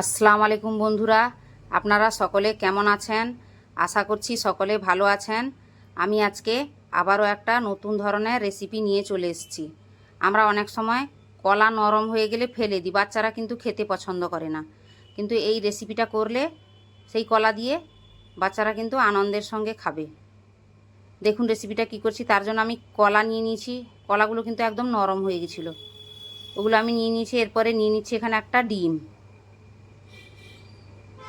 আসসালামু আলাইকুম বন্ধুরা। আপনারা সকলে কেমন আছেন? আশা করছি সকলে ভালো আছেন। আমি আজকে আবারও একটা নতুন ধরনের রেসিপি নিয়ে চলে এসেছি। আমরা অনেক সময় কলা নরম হয়ে গেলে ফেলে দিই, বাচ্চারা কিন্তু খেতে পছন্দ করে না। কিন্তু এই রেসিপিটা করলে সেই কলা দিয়ে বাচ্চারা কিন্তু আনন্দের সঙ্গে খাবে। দেখুন রেসিপিটা কি করছি, তার জন্য আমি কলা নিয়ে নিয়েছি। কলাগুলো কিন্তু একদম নরম হয়ে গেছিল। ওগুলো আমি নিয়ে নিয়েছি, এরপরে নিয়ে নিচ্ছি এখানে একটা ডিম।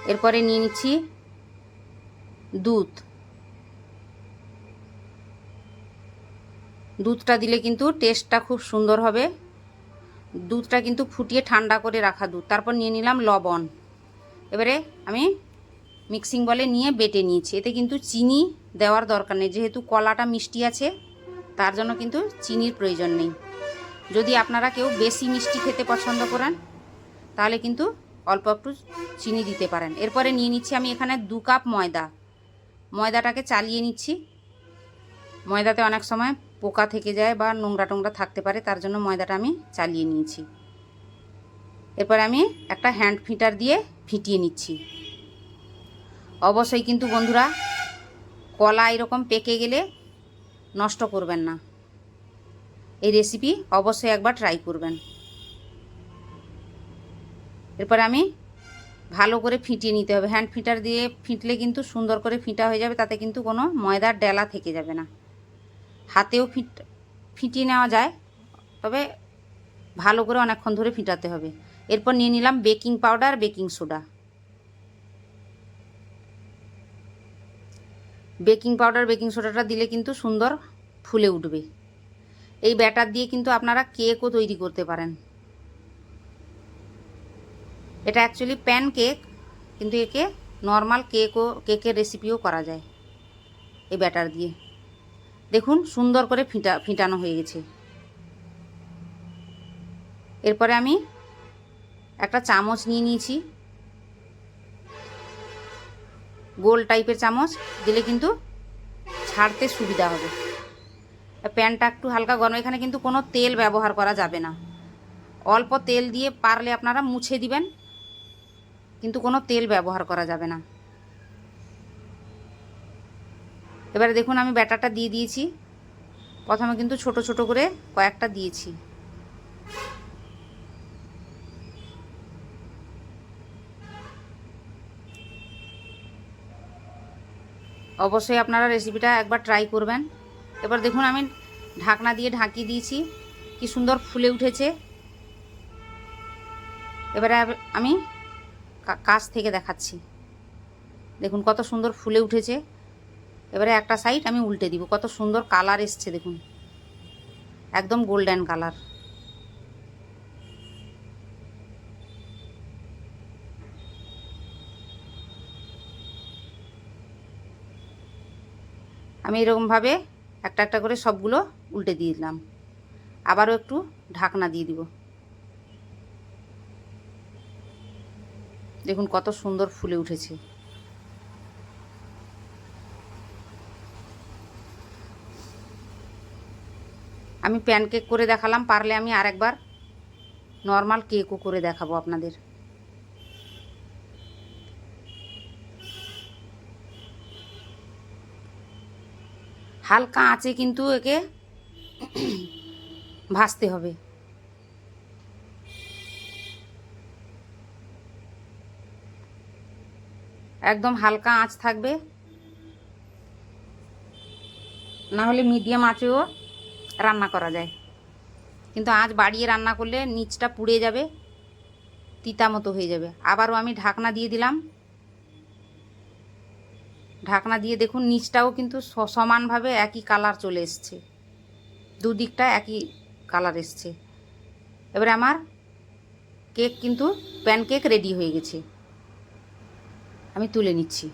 এরপরে নিয়ে নিচ্ছি দুধ। দুধটা দিলে কিন্তু টেস্টটা খুব সুন্দর হবে। দুধটা কিন্তু ফুটিয়ে ঠান্ডা করে রাখা দুধ। তারপর নিয়ে নিলাম লবণ। এবারে আমি মিক্সিং বলে নিয়ে বেটে নিয়েছি। এতে কিন্তু চিনি দেওয়ার দরকার নেই। যেহেতু কলাটা মিষ্টি আছে, তার জন্য কিন্তু চিনির প্রয়োজন নেই। যদি আপনারা কেউ বেশি মিষ্টি খেতে পছন্দ করেন, তাহলে কিন্তু অল্প একটু চিনি দিতে পারেন। এরপরে নিয়ে নিচ্ছি আমি এখানে দু কাপ ময়দা। ময়দাটাকে চালিয়ে নিচ্ছি। ময়দাতে অনেক সময় পোকা থেকে যায় বা নোংরা টোংরা থাকতে পারে, তার জন্য ময়দাটা আমি চালিয়ে নিয়েছি। এরপরে আমি একটা হ্যান্ড ফিটার দিয়ে ফিটিয়ে নিচ্ছি। অবশ্যই কিন্তু বন্ধুরা, কলা এরকম পেকে গেলে নষ্ট করবেন না। এই রেসিপি অবশ্যই একবার ট্রাই করবেন। এরপরে আমি ভালো করে ফিটিয়ে নিতে হবে। হ্যান্ড ফিটার দিয়ে ফিটলে কিন্তু সুন্দর করে ফিটা হয়ে যাবে, তাতে কিন্তু কোনো ময়দার ডেলা থেকে যাবে না। হাতেও ফিট, ফিটিয়ে নেওয়া যায়, তবে ভালো করে অনেকক্ষণ ধরে ফিটাতে হবে। এরপর নিয়ে নিলাম baking powder baking soda baking powder baking সোডাটা দিলে কিন্তু সুন্দর ফুলে উঠবে। এই ব্যাটার দিয়ে কিন্তু আপনারা কেকও তৈরি করতে পারেন। এটা অ্যাকচুয়ালি প্যান কেক কিন্তু একে নর্মাল কেকও কেকের রেসিপিও করা যায় এই ব্যাটার দিয়ে। দেখুন সুন্দর করে ফিটা, ফিটানো হয়ে গেছে। এরপরে আমি একটা চামচ নিয়ে নিয়েছি। গোল টাইপের চামচ, দিলে কিন্তু ছাড়তে সুবিধা হবে। প্যানটা একটু হালকা গরম, এখানে কিন্তু কোনো তেল ব্যবহার করা যাবে না। অল্প তেল দিয়ে পারলে আপনারা মুছে দিবেন। কিন্তু কোনো তেল ব্যবহার করা যাবে না। এবারে দেখুন আমি ব্যাটারটা দিয়ে দিয়েছি। প্রথমে কিন্তু ছোট ছোট করে কয়েকটা দিয়েছি। অবশ্যই আপনারা রেসিপিটা একবার ট্রাই করবেন। এবার দেখুন আমি ঢাকনা দিয়ে ঢাকিয়ে দিয়েছি। কি সুন্দর ফুলে উঠেছে। এবারে আমি কাছ থেকে দেখাচ্ছি। দেখুন কত সুন্দর ফুলে উঠেছে। এবারে একটা সাইড আমি উল্টে দিব। কত সুন্দর কালার এসছে, দেখুন। একদম গোল্ডেন কালার আমি এরকমভাবে একটা একটা করে সবগুলো উল্টে দিয়ে দিলাম। আবারও একটু ঢাকনা দিয়ে দিব। দেখুন কত সুন্দর ফুলে উঠেছে। আমি প্যানকেক করে দেখালাম, পারলে আমি আরেকবার নর্মাল কেকও করে দেখাবো আপনাদের। হালকা আঁচে কিন্তু একে ভাজতে হবে। একদম হালকা আঁচ থাকবে। না হলে মিডিয়াম আঁচেও রান্না করা যায়। কিন্তু আঁচ বাড়িয়ে রান্না করলে নিচটা পুড়ে যাবে, তিতা মতো হয়ে যাবে। আবারও আমি ঢাকনা দিয়ে দিলাম। ঢাকনা দিয়ে দেখুন, নিচটাও কিন্তু সমানভাবে একই কালার চলে এসছে। দুদিকটা একই কালার এসছে। এবারে আমার কেক কিন্তু প্যানকেক রেডি হয়ে গেছে। আমি তুলে নিচ্ছি।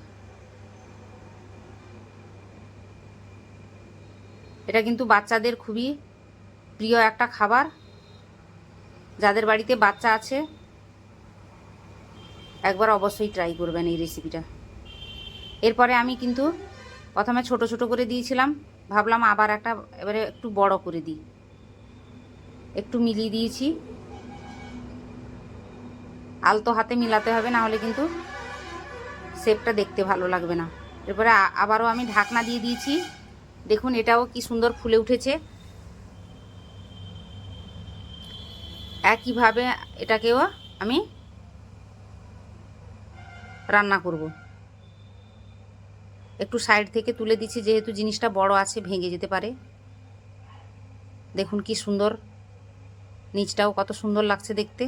এটা কিন্তু বাচ্চাদের খুবই প্রিয় একটা খাবার। যাদের বাড়িতে বাচ্চা আছে, একবার অবশ্যই ট্রাই করবেন এই রেসিপিটা এরপরে আমি কিন্তু প্রথমে ছোট ছোট করে দিয়েছিলাম। ভাবলাম আবার একটা, এবারে একটু বড় করে দিই। একটু মিলিয়ে দিয়েছি। আলতো হাতে মিলাতে হবে, না হলে কিন্তু শেপটা দেখতে ভালো লাগবে না। এরপরে আবারও আমি ঢাকনা দিয়ে দিয়েছি। দেখুন, এটাও কি সুন্দর ফুলে উঠেছে। একইভাবে এটাকেও আমি রান্না করব। একটু সাইড থেকে তুলে দিচ্ছি, যেহেতু জিনিসটা বড় আছে, ভেঙে যেতে পারে। দেখুন কি সুন্দর। নিচটাও কত সুন্দর লাগছে দেখতে।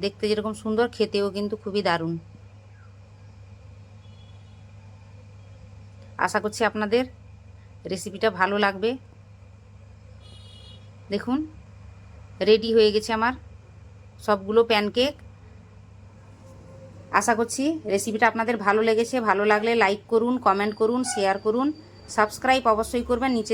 দেখতে যেরকম সুন্দর, খেতেও কিন্তু খুবই দারুণ। আশা করছি আপনাদের রেসিপিটা ভালো লাগবে। দেখুন রেডি হয়ে গেছে আমার সবগুলো প্যানকেক আশা করছি রেসিপিটা আপনাদের ভালো লেগেছে। ভালো লাগলে লাইক করুন কমেন্ট করুন শেয়ার করুন। সাবস্ক্রাইব অবশ্যই করবেন, নিচে